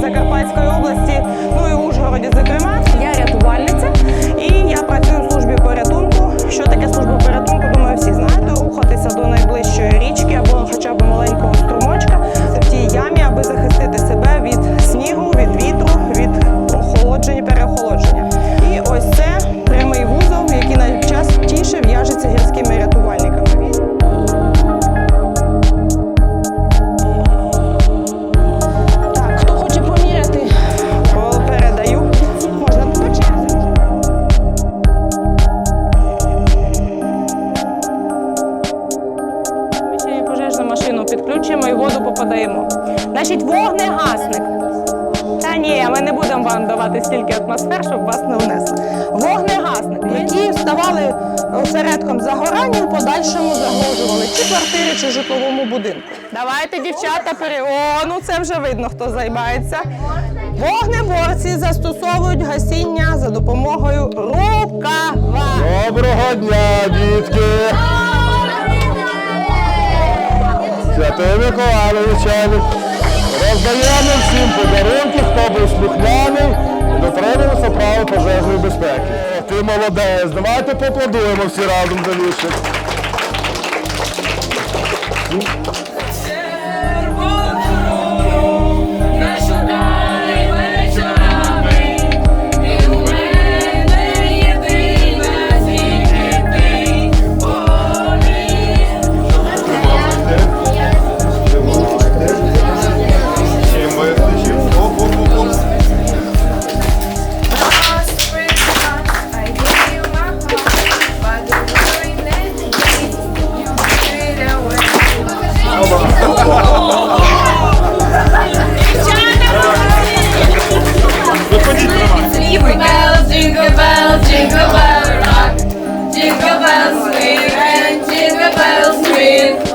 Закарпатської області, ну і Ужгороді, зокрема. Попадаємо. Значить, вогнегасник. Та ні, ми не будемо вам давати стільки атмосфер, щоб вас не внесло. Вогнегасник, які ставали осередком загорання в подальшому загрожували чи квартирі, чи житловому будинку. Давайте, дівчата, пере... О, ну це вже видно, хто займається. Вогнеборці застосовують гасіння за допомогою рукава. Доброго дня, дітки! Миколай навчальник. Роздаємо всім подарунки, хто був слухняний дотримувався правил пожежної безпеки. Ти молодець, давайте поаплодуємо всі разом за вічник. Bells swing and jingle bells ring.